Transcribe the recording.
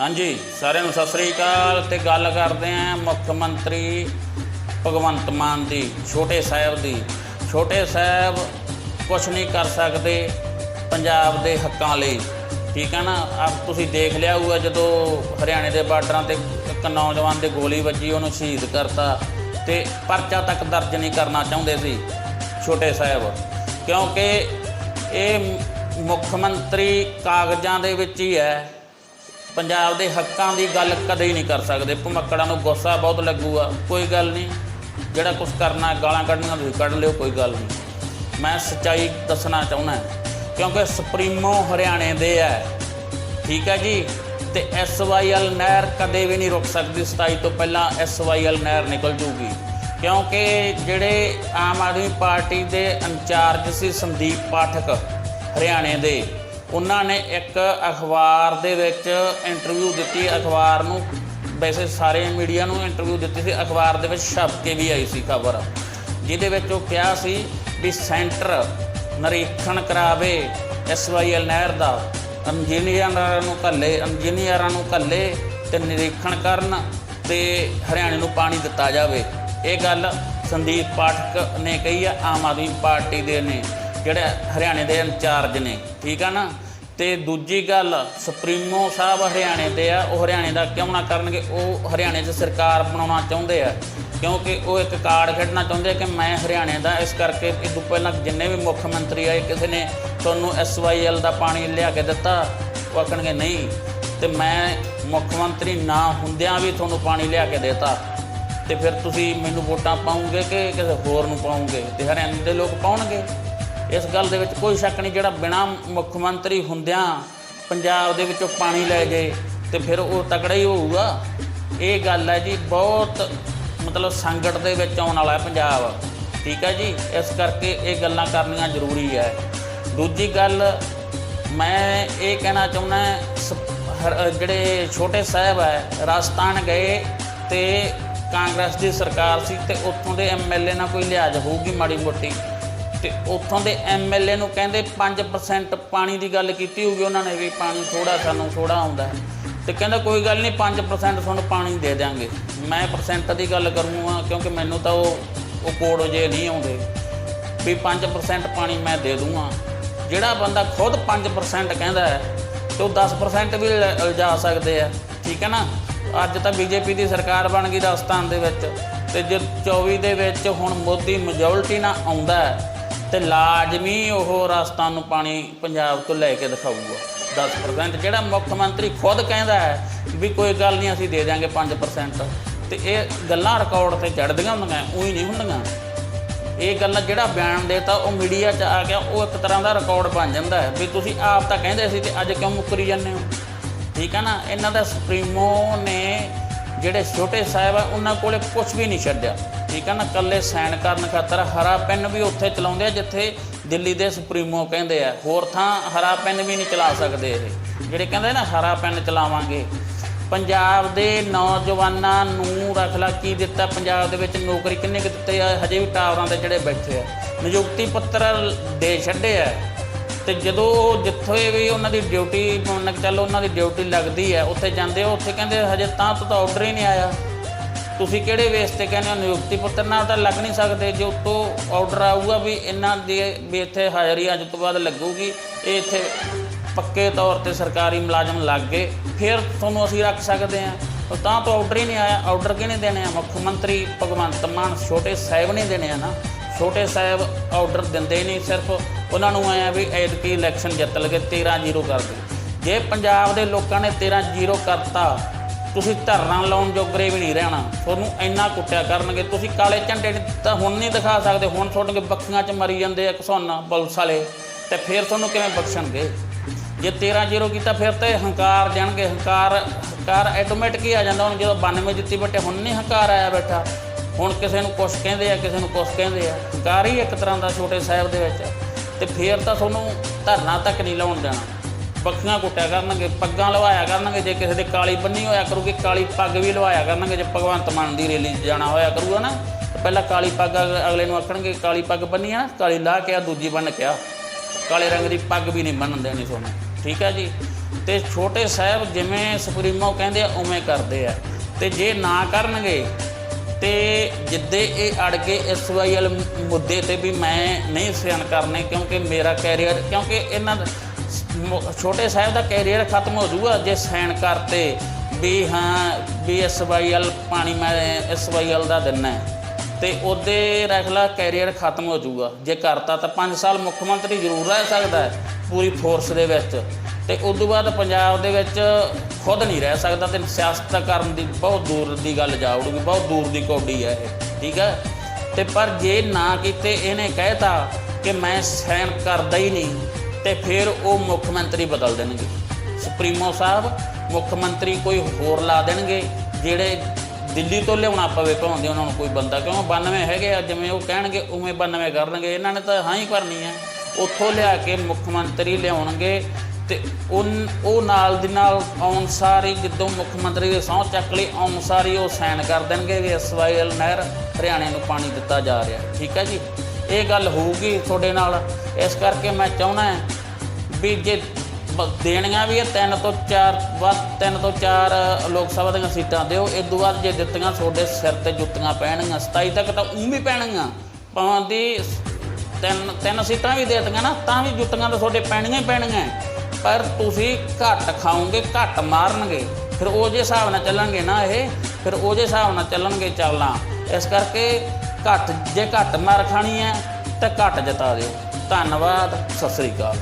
ਹਾਂਜੀ, ਸਾਰਿਆਂ ਨੂੰ ਸਤਿ ਸ੍ਰੀ ਅਕਾਲ ਤੇ ਗੱਲ ਕਰਦੇ ਆਂ ਮੁੱਖ ਮੰਤਰੀ ਭਗਵੰਤ ਮਾਨ ਦੀ, ਛੋਟੇ ਸਾਹਿਬ ਦੀ। ਛੋਟੇ ਸਾਹਿਬ ਕੁਝ ਨਹੀਂ ਕਰ ਸਕਦੇ ਪੰਜਾਬ ਦੇ ਹੱਕਾਂ ਲਈ। ਠੀਕ ਹੈ ਨਾ? ਆਪ ਤੁਸੀਂ ਦੇਖ ਲਿਆ ਹੋਊਗਾ ਜਦੋਂ ਹਰਿਆਣੇ ਦੇ ਬਾਰਡਰਾਂ ਤੇ ਇੱਕ ਨੌਜਵਾਨ ਦੇ ਗੋਲੀ ਵੱਜੀ, ਉਹਨੂੰ ਸ਼ਹੀਦ ਕਰਤਾ ਤੇ ਪਰਚਾ ਤੱਕ ਦਰਜ ਨਹੀਂ ਕਰਨਾ ਚਾਹੁੰਦੇ ਸੀ ਛੋਟੇ ਸਾਹਿਬ। ਕਿਉਂਕਿ ਇਹ ਮੁੱਖ ਮੰਤਰੀ ਕਾਗਜ਼ਾਂ ਦੇ ਵਿੱਚ ਹੀ ਹੈ। ਪੰਜਾਬ ਦੇ ਹੱਕਾਂ ਦੀ ਗੱਲ ਕਦੇ ਹੀ ਨਹੀਂ ਕਰ ਸਕਦੇ। ਭਮੱਕੜਾਂ ਨੂੰ ਗੁੱਸਾ ਬਹੁਤ ਲੱਗੂਗਾ। ਕੋਈ ਗੱਲ ਨਹੀਂ। ਜਿਹੜਾ ਕੁਝ ਕਰਨਾ ਗਾਲਾਂ ਕੱਢਣੀਆਂ ਤੁਸੀਂ ਕੱਢ ਲਿਓ, ਕੋਈ ਗੱਲ ਨਹੀਂ। ਮੈਂ ਸੱਚਾਈ ਦੱਸਣਾ ਚਾਹੁੰਦਾ ਕਿਉਂਕਿ ਸੁਪਰੀਮੋ ਹਰਿਆਣੇ ਦੇ ਹੈ। ਠੀਕ ਹੈ ਜੀ? ਤੇ ਐਸਵਾਈਐਲ ਨਹਿਰ ਕਦੇ ਵੀ ਨਹੀਂ ਰੁਕ ਸਕਦੀ। 27 ਤੋਂ ਪਹਿਲਾਂ ਐਸਵਾਈਐਲ ਨਹਿਰ ਨਿਕਲ ਜੂਗੀ। ਕਿਉਂਕਿ ਜਿਹੜੇ ਆਮ ਆਦਮੀ ਪਾਰਟੀ ਦੇ ਇੰਚਾਰਜ ਸੀ ਸੰਦੀਪ ਪਾਠਕ, ਹਰਿਆਣੇ ਦੇ ਉਹਨਾਂ ਨੇ ਇੱਕ ਅਖਬਾਰ ਦੇ ਵਿੱਚ ਇੰਟਰਵਿਊ ਦਿੱਤੀ, ਅਖਬਾਰ ਨੂੰ, ਵੈਸੇ ਸਾਰੇ ਮੀਡੀਆ ਨੂੰ ਇੰਟਰਵਿਊ ਦਿੱਤੀ ਸੀ, ਅਖਬਾਰ ਦੇ ਵਿੱਚ ਛਪ ਕੇ ਵੀ ਆਈ ਸੀ ਖਬਰ, ਜਿਹਦੇ ਵਿੱਚ ਉਹ ਕਿਹਾ ਸੀ ਵੀ ਸੈਂਟਰ ਨਿਰੀਖਣ ਕਰਾਵੇ ਐਸਵਾਈਐਲ ਨਹਿਰ ਦਾ, ਇੰਜੀਨੀਅਰਾਂ ਨੂੰ ਘੱਲੇ, ਇੰਜੀਨੀਅਰਾਂ ਨੂੰ ਘੱਲੇ ਤੇ ਨਿਰੀਖਣ ਕਰਨ ਤੇ ਹਰਿਆਣੇ ਨੂੰ ਪਾਣੀ ਦਿੱਤਾ ਜਾਵੇ। ਇਹ ਗੱਲ ਸੰਦੀਪ ਪਾਠਕ ਨੇ ਕਹੀ ਆ, ਆਮ ਆਦਮੀ ਪਾਰਟੀ ਦੇ ਨੇ। ਜਿਹੜੇ ਹਰਿਆਣੇ ਦੇ ਇੰਚਾਰਜ ਨੇ, ਠੀਕ ਆ ਨਾ? ਤੇ ਦੂਜੀ ਗੱਲ, ਸੁਪਰੀਮੋ ਸਾਹਿਬ ਹਰਿਆਣੇ ਦੇ ਆ, ਉਹ ਹਰਿਆਣੇ ਦਾ ਕਿਉਂ ਨਾ ਕਰਨਗੇ? ਉਹ ਹਰਿਆਣੇ 'ਚ ਸਰਕਾਰ ਬਣਾਉਣਾ ਚਾਹੁੰਦੇ ਆ, ਕਿਉਂਕਿ ਉਹ ਇੱਕ ਕਾਰਡ ਖੇਡਣਾ ਚਾਹੁੰਦੇ ਆ ਕਿ ਮੈਂ ਹਰਿਆਣੇ ਦਾ, ਇਸ ਕਰਕੇ ਇਹ ਤੋਂ ਪਹਿਲਾਂ ਜਿੰਨੇ ਵੀ ਮੁੱਖ ਮੰਤਰੀ ਆਏ, ਕਿਸੇ ਨੇ ਤੁਹਾਨੂੰ ਐਸਵਾਈਐਲ ਦਾ ਪਾਣੀ ਲਿਆ ਕੇ ਦਿੱਤਾ, ਉਹ ਆਖਣਗੇ ਨਹੀਂ, ਤੇ ਮੈਂ ਮੁੱਖ ਮੰਤਰੀ ਨਾ ਹੁੰਦਿਆਂ ਵੀ ਤੁਹਾਨੂੰ ਪਾਣੀ ਲਿਆ ਕੇ ਦੇਤਾ। ਤੇ ਫਿਰ ਤੁਸੀਂ ਮੈਨੂੰ ਵੋਟਾਂ ਪਾਉਂਗੇ ਕਿ ਕਿਸੇ ਹੋਰ ਨੂੰ ਪਾਉਂਗੇ? ਤੇ ਹਰਿਆਣੇ ਦੇ ਲੋਕ ਪਾਉਣਗੇ? ਇਸ ਗੱਲ ਦੇ ਵਿੱਚ ਕੋਈ ਸ਼ੱਕ ਨਹੀਂ ਜਿਹੜਾ ਬਿਨਾ ਮੁੱਖ ਮੰਤਰੀ ਹੁੰਦਿਆਂ ਪੰਜਾਬ ਦੇ ਵਿੱਚੋਂ ਪਾਣੀ ਲੈ ਜੇ ਤੇ ਫਿਰ ਉਹ ਤਕੜਾ ਹੀ ਹੋਊਗਾ। ਇਹ ਗੱਲ ਹੈ ਜੀ ਬਹੁਤ ਮਤਲਬ ਸੰਕਟ ਦੇ ਵਿੱਚ ਆਉਣ ਵਾਲਾ ਹੈ ਪੰਜਾਬ। ਠੀਕ ਹੈ ਜੀ, ਇਸ ਕਰਕੇ ਇਹ ਗੱਲਾਂ ਕਰਨੀਆਂ ਜ਼ਰੂਰੀ ਹੈ। ਦੂਜੀ ਗੱਲ ਮੈਂ ਇਹ ਕਹਿਣਾ ਚਾਹੁੰਦਾ ਸ- ਹਰ- ਜਿਹੜੇ ਛੋਟੇ ਸਾਹਿਬ ਹੈ, ਰਾਜਸਥਾਨ ਗਏ ਤੇ ਕਾਂਗਰਸ ਦੀ ਸਰਕਾਰ ਸੀ ਤੇ ਉੱਥੋਂ ਦੇ ਐਮਐਲਏ ਨਾਲ ਕੋਈ ਲਿਹਾਜ਼ ਹੋਊਗੀ ਮਾੜੀ ਮੋਟੀ। ਤੇ ਉੱਥੋਂ ਦੇ ਐਮਐਲਏ ਨੂੰ ਕਹਿੰਦੇ 5% ਪਾਣੀ ਦੀ ਗੱਲ ਕੀਤੀ ਹੋਊਗੀ, ਉਹਨਾਂ ਨੇ ਵੀ ਪਾਣੀ ਥੋੜਾ ਸਾਨੂੰ ਥੋੜਾ ਆਉਂਦਾ ਹੈ। ਤੇ ਕਹਿੰਦਾ ਕੋਈ ਗੱਲ ਨਹੀਂ 5% ਤੁਹਾਨੂੰ ਪਾਣੀ ਦੇ ਦਿਆਂਗੇ। ਮੈਂ ਪਰਸੈਂਟ ਦੀ ਗੱਲ ਕਰੂੰਗਾ, ਕਿਉਂਕਿ ਮੈਨੂੰ ਤਾਂ ਉਹ ਉਹ ਕੋਡ ਜੇ ਨਹੀਂ ਆਉਂਦੇ। ਵੀ 5% ਪਾਣੀ ਮੈਂ ਦੇ ਦੂੰਗਾ। ਜਿਹੜਾ ਬੰਦਾ ਖੁਦ 5% ਕਹਿੰਦਾ ਹੈ, ਤੇ ਉਹ 10% ਵੀ ਲ- ਸਕਦੇ ਆ। ਠੀਕ ਹੈ ਨਾ? ਅੱਜ ਤਾਂ ਬੀਜੇਪੀ ਦੀ ਸਰਕਾਰ ਬਣ ਗਈ ਰਾਜਸਥਾਨ ਦੇ ਵਿੱਚ। ਤੇ ਜੇ 24 ਦੇ ਵਿੱਚ ਹੁਣ ਮੋਦੀ ਮੈਜੋਰਟੀ ਨਾਲ ਆਉਂਦਾ ਹੈ ਤੇ ਲਾਜ਼ਮੀ ਉਹ ਰਾਜਸਥਾਨ ਨੂੰ ਪਾਣੀ ਪੰਜਾਬ ਤੋਂ ਲੈ ਕੇ ਦਿਖਾਊਗਾ। 10% ਜਿਹੜਾ ਮੁੱਖ ਮੰਤਰੀ ਖੁਦ ਕਹਿੰਦਾ ਹੈ ਵੀ ਕੋਈ ਗੱਲ ਨਹੀਂ, ਅਸੀਂ ਦੇ ਦਿਆਂਗੇ 5% ਤੇ ਇਹ ਗੱਲਾਂ ਰਿਕਾਰਡ ਤੇ ਚੜ੍ਹਦੀਆਂ ਹੁੰਦੀਆਂ, ਉਹੀ ਨਹੀਂ ਹੁੰਦੀਆਂ। ਇਹ ਗੱਲਾਂ ਜਿਹੜਾ ਬਿਆਨ ਦੇਤਾ, ਉਹ ਮੀਡੀਆ 'ਚ ਆ ਗਿਆ, ਉਹ ਇੱਕ ਤਰ੍ਹਾਂ ਦਾ ਰਿਕਾਰਡ ਬਣ ਜਾਂਦਾ ਹੈ। ਵੀ ਤੁਸੀਂ ਆਪ ਤਾਂ ਕਹਿੰਦੇ ਸੀ ਤੇ ਅੱਜ ਕਿਉਂ ਮੁੱਕਰੀ ਜਾਂਦੇ ਹੋ? ਠੀਕ ਹੈ ਨਾ? ਇਹਨਾਂ ਦਾ ਸੁਪਰੀਮੋ ਨੇ ਜਿਹੜੇ ਛੋਟੇ ਸਾਹਿਬ ਆ, ਉਹਨਾਂ ਕੋਲੇ ਕੁਝ ਵੀ ਨਹੀਂ ਛੱਡਿਆ। ਠੀਕ ਹੈ ਨਾ ਕੱਲੇ ਸਾਈਨ ਕਰਨ ਖਾਤਰ ਹਰਾ ਪੈਨ ਵੀ ਉੱਥੇ ਚਲਾਉਂਦੇ ਆ, ਜਿੱਥੇ ਦਿੱਲੀ ਦੇ ਸੁਪਰੀਮੋ ਕਹਿੰਦੇ ਆ। ਹੋਰ ਥਾਂ ਹਰਾ ਪੈਨ ਵੀ ਨਹੀਂ ਚਲਾ ਸਕਦੇ ਇਹ। ਜਿਹੜੇ ਕਹਿੰਦੇ ਨਾ, ਹਰਾ ਪੈਨ ਚਲਾਵਾਂਗੇ। ਪੰਜਾਬ ਦੇ ਨੌਜਵਾਨਾਂ ਨੂੰ ਰਖਲਾ ਕੀ ਦਿੱਤਾ? ਪੰਜਾਬ ਦੇ ਵਿੱਚ ਨੌਕਰੀ ਕਿੰਨੇ ਕੁ ਦਿੱਤੇ ਆ? ਹਜੇ ਵੀ ਟਾਵਰਾਂ ਦੇ ਜਿਹੜੇ ਬੈਠੇ ਆ। ਨਿਯੁਕਤੀ ਪੱਤਰ ਦੇ ਛੱਡੇ ਆ। ਤੇ ਜਦੋਂ ਉਹ ਜਿੱਥੇ ਵੀ ਉਹਨਾਂ ਦੀ ਡਿਊਟੀ ਮੰਨ ਕੇ ਚੱਲ ਉਹਨਾਂ ਦੀ ਡਿਊਟੀ ਲੱਗਦੀ ਹੈ ਉੱਥੇ ਜਾਂਦੇ ਆ, ਉੱਥੇ ਕਹਿੰਦੇ ਹਜੇ ਤਾਂ ਤੋਂ ਤਾਂ ਆਰਡਰ ਹੀ ਨਹੀਂ ਆਇਆ। ਤੁਸੀਂ ਕਿਹੜੇ ਵੇਸ ਤੇ ਕਹਿੰਦੇ ਹੋ? ਨਿਯੁਕਤੀ ਪੱਤਰ ਨਾਲ ਤਾਂ ਲੱਗ ਨਹੀਂ ਸਕਦੇ। ਜੇ ਉੱਤੋਂ ਆਰਡਰ ਆਊਗਾ ਵੀ ਇਹਨਾਂ ਦੀ ਵੀ ਇੱਥੇ ਹਾਜ਼ਰੀ ਅੱਜ ਤੋਂ ਬਾਅਦ ਲੱਗੂਗੀ, ਇਹ ਇੱਥੇ ਪੱਕੇ ਤੌਰ ਤੇ ਸਰਕਾਰੀ ਮੁਲਾਜ਼ਮ ਲੱਗ ਗਏ, ਫਿਰ ਤੁਹਾਨੂੰ ਅਸੀਂ ਰੱਖ ਸਕਦੇ ਹਾਂ। ਉਹ ਤਾਂ ਤੋਂ ਆਰਡਰ ਹੀ ਨਹੀਂ ਆਇਆ। ਆਰਡਰ ਕਿਹਨੇ ਦੇਣੇ ਆ? ਮੁੱਖ ਮੰਤਰੀ ਭਗਵੰਤ ਮਾਨ ਛੋਟੇ ਸਾਹਿਬ ਨੇ ਦੇਣੇ ਆ ਨਾ। ਛੋਟੇ ਸਾਹਿਬ ਆਰਡਰ ਦਿੰਦੇ ਨਹੀਂ ਸਿਰਫ। ਉਹਨਾਂ ਨੂੰ ਆਇਆ ਵੀ ਐਤਕੀ ਇਲੈਕਸ਼ਨ ਜਿੱਤ ਲਗੇ 13-0 ਕਰ ਦੇ। ਜੇ ਪੰਜਾਬ ਦੇ ਲੋਕਾਂ ਨੇ 13-0 ਕਰਤਾ ਤੁਸੀਂ ਧਰਨਾ ਲਾਉਣ ਜੋਗਰੇ ਵੀ ਨਹੀਂ ਰਹਿਣਾ। ਤੁਹਾਨੂੰ ਇੰਨਾ ਕੁੱਟਿਆ ਕਰਨਗੇ। ਤੁਸੀਂ ਕਾਲੇ ਝੰਡੇ ਤਾਂ ਹੁਣ ਨਹੀਂ ਦਿਖਾ ਸਕਦੇ। ਹੁਣ ਤੁਹਾਡੇ ਬੱਖੀਆਂ 'ਚ ਮਰੀ ਜਾਂਦੇ ਆ ਘਸੌਨਾ ਪੁਲਿਸ ਵਾਲੇ। ਤੇ ਫਿਰ ਤੁਹਾਨੂੰ ਕਿਵੇਂ ਬਖਸ਼ਣਗੇ? ਜੇ 13-0 ਕੀਤਾ, ਫਿਰ ਤੇ ਹੰਕਾਰ ਜਾਣਗੇ ਹੰਕਾਰ ਹੰਕਾਰ ਆਟੋਮੈਟਿਕ ਹੀ ਆ ਜਾਂਦਾ। ਹੁਣ ਜਦੋਂ 92 ਜਿੱਤੀ ਬੈਠੇ, ਹੁਣ ਨਹੀਂ ਹੰਕਾਰ ਆਇਆ ਬੈਠਾ। ਹੁਣ ਕਿਸੇ ਨੂੰ ਕੁਛ ਕਹਿੰਦੇ ਆ, ਕਿਸੇ ਨੂੰ ਕੁਛ ਕਹਿੰਦੇ ਆ। ਹੰਕਾਰ ਹੀ ਇੱਕ ਤਰ੍ਹਾਂ ਦਾ ਛੋਟੇ ਸਾਹਿਬ ਦੇ ਵਿੱਚ। ਤੇ ਫਿਰ ਤਾਂ ਤੁਹਾਨੂੰ ਧਰਨਾ ਤੱਕ ਨਹੀਂ ਲਾਉਣ ਦੇਣਾ। ਪੱਖੀਆਂ ਕੁੱਟਿਆ ਕਰਨਗੇ, ਪੱਗਾਂ ਲਵਾਇਆ ਕਰਨਗੇ, ਜੇ ਕਿਸੇ ਦੇ ਕਾਲੀ ਬੰਨੀ ਹੋਇਆ ਕਰੂਗੀ, ਕਾਲੀ ਪੱਗ ਵੀ ਲਵਾਇਆ ਕਰਨਗੇ, ਜੇ ਭਗਵੰਤ ਮਾਨ ਦੀ ਰੈਲੀ 'ਚ ਜਾਣਾ ਹੋਇਆ ਕਰੂਗਾ ਨਾ, ਤਾਂ ਪਹਿਲਾਂ ਕਾਲੀ ਪੱਗ ਅਗ- ਅਗਲੇ ਨੂੰ ਆਖਣਗੇ, ਕਾਲੀ ਪੱਗ ਬੰਨੀ ਆ, ਕਾਲੀ ਲਾ ਕੇ ਆ, ਦੂਜੀ ਬੰਨ ਕੇ ਆ। ਕਾਲੇ ਰੰਗ ਦੀ ਪੱਗ ਵੀ ਨਹੀਂ ਬੰਨਣ ਦੇਣੀ ਤੁਹਾਨੂੰ, ਠੀਕ ਹੈ ਜੀ? ਤੇ ਛੋਟੇ ਸਾਹਿਬ ਜਿਵੇਂ ਸੁਪਰੀਮੋ ਕਹਿੰਦੇ ਆ, ਉਵੇਂ ਕਰਦੇ ਆ। ਤੇ ਜੇ ਨਾ ਕਰਨਗੇ, ਤੇ ਜਿੱਦੇ ਇਹ ਅੜ ਗਏ ਇਸ ਵਾਈਐਲ ਮੁੱਦੇ ਤੇ ਵੀ ਮੈਂ ਨਹੀਂ ਸਿਆਣ ਕਰਨੇ, ਕਿਉਂਕਿ ਮੇਰਾ ਕੈਰੀਅਰ ਕਿਉਂਕਿ ਇਹਨਾਂ ਮ- ਛੋਟੇ ਸਾਹਿਬ ਦਾ ਕੈਰੀਅਰ ਖਤਮ ਹੋ ਜਾਊਗਾ, ਜੇ ਸਾਈਨ ਕਰਤੇ ਵੀ ਹਾਂ, ਵੀ ਇਸ ਵਾਈਐਲ ਪਾਣੀ ਮੈਂ ਇਸ ਵਾਈਐਲ ਦਾ ਦਿੰਨਾ ਹੈ, ਤੇ ਉਹਦੇ ਰਖਲਾ ਕੈਰੀਅਰ ਖਤਮ ਹੋ ਜਾਊਗਾ। ਜੇ ਕਰਤਾ ਤਾਂ 5 ਸਾਲ ਮੁੱਖ ਮੰਤਰੀ ਜ਼ਰੂਰ ਰਹਿ ਸਕਦਾ ਹੈ, ਪੂਰੀ ਫੋਰਸ ਦੇ ਵਿੱਚ। ਤੇ ਉਸ ਤੋਂ ਬਾਅਦ ਪੰਜਾਬ ਦੇ ਵਿੱਚ ਖੁਦ ਨਹੀਂ ਰਹਿ ਸਕਦਾ ਤੇ ਸਿਆਸਤ ਕਰਨ ਦੀ ਬਹੁਤ ਦੂਰ ਦੀ ਗੱਲ ਜਾ ਉੜੂਗੀ ਬਹੁਤ ਦੂਰ ਦੀ ਕੌਡੀ ਹੈ ਇਹ, ਠੀਕ ਹੈ? ਤੇ ਪਰ ਜੇ ਨਾ ਕੀਤੇ, ਇਹਨੇ ਕਹਿਤਾ ਕਿ ਮੈਂ ਸਹਿਣ ਕਰਦਾ ਹੀ ਨਹੀਂ। ਤੇ ਫਿਰ ਉਹ ਮੁੱਖ ਮੰਤਰੀ ਬਦਲ ਦੇਣਗੇ। ਸੁਪਰੀਮੋ ਸਾਹਿਬ, ਮੁੱਖ ਮੰਤਰੀ ਕੋਈ ਹੋਰ ਲਾ ਦੇਣਗੇ, ਜਿਹੜੇ ਦਿੱਲੀ ਤੋਂ ਲਿਆਉਣਾ ਪਵੇ ਭਾਉਂਦੇ, ਉਹਨਾਂ ਨੂੰ ਕੋਈ ਬੰਦਾ, ਕਿਉਂ? 92 ਹੈਗੇ ਆ, ਜਿਵੇਂ ਉਹ ਕਹਿਣਗੇ, ਉਵੇਂ 92 ਕਰਨਗੇ। ਇਹਨਾਂ ਨੇ ਤਾਂ ਹਾਂ ਹੀ ਕਰਨੀ ਹੈ ਉੱਥੋਂ ਲਿਆ ਕੇ ਮੁੱਖ ਮੰਤਰੀ ਲਿਆਉਣਗੇ ਤੇ ਉਨ- ਉਹ ਨਾਲ ਦੀ ਨਾਲ ਆਉਣ ਸਾਰੀ ਜਦੋਂ ਮੁੱਖ ਮੰਤਰੀ ਦੇ ਸਹੁੰ ਚੱਕ ਲਈ, ਆਉਣ ਸਾਰੀ ਉਹ ਸਾਈਨ ਕਰ ਦੇਣਗੇ ਵੀ ਐਸਵਾਈਐਲ ਨਹਿਰ ਹਰਿਆਣੇ ਨੂੰ ਪਾਣੀ ਦਿੱਤਾ ਜਾ ਰਿਹਾ। ਠੀਕ ਹੈ ਜੀ? ਇਹ ਗੱਲ ਹੋਊਗੀ ਤੁਹਾਡੇ ਨਾਲ। ਇਸ ਕਰਕੇ ਮੈਂ ਚਾਹੁੰਦਾ ਵੀ ਜੇ ਦੇਣੀਆਂ ਵੀ ਇਹ ਤਿੰਨ ਤੋਂ ਚਾਰ, ਵੱਧ ਤਿੰਨ ਤੋਂ ਚਾਰ ਲੋਕ ਸਭਾ ਦੀਆਂ ਸੀਟਾਂ ਦਿਓ। ਇਸ ਤੋਂ ਬਾਅਦ ਜੇ ਦਿੱਤੀਆਂ ਤੁਹਾਡੇ ਸਿਰ ਤੇ ਜੁੱਤੀਆਂ ਪੈਣਗੀਆਂ 27 ਤੱਕ ਤਾਂ ਉਂ ਵੀ ਪੈਣਗੀਆਂ। ਭਾਵੇਂ ਦੀ ਤਿੰਨ ਤਿੰਨ ਸੀਟਾਂ ਵੀ ਦੇ ਦਿੱਤੀਆਂ ਨਾ, ਤਾਂ ਵੀ ਜੁੱਤੀਆਂ ਤਾਂ ਤੁਹਾਡੇ ਪੈਣੀਆਂ ਹੀ ਪੈਣਗੀਆਂ। ਪਰ ਤੁਸੀਂ ਘੱਟ ਖਾਓਗੇ, ਘੱਟ ਮਾਰਨਗੇ। ਫਿਰ ਉਹ ਜੇ ਹਿਸਾਬ ਨਾਲ ਚੱਲਣਗੇ ਨਾ ਇਹ, ਫਿਰ ਉਹ ਜੇ ਹਿਸਾਬ ਨਾਲ ਚੱਲਣਗੇ ਚੱਲਣਾ। ਇਸ ਕਰਕੇ ਘੱਟ ਜੇ ਘੱਟ ਮਾਰ ਖਾਣੀ ਹੈ ਤਾਂ ਘੱਟ ਜਤਾ ਦਿਓ। ਧੰਨਵਾਦ ਸਤਿ ਸ੍ਰੀ ਅਕਾਲ।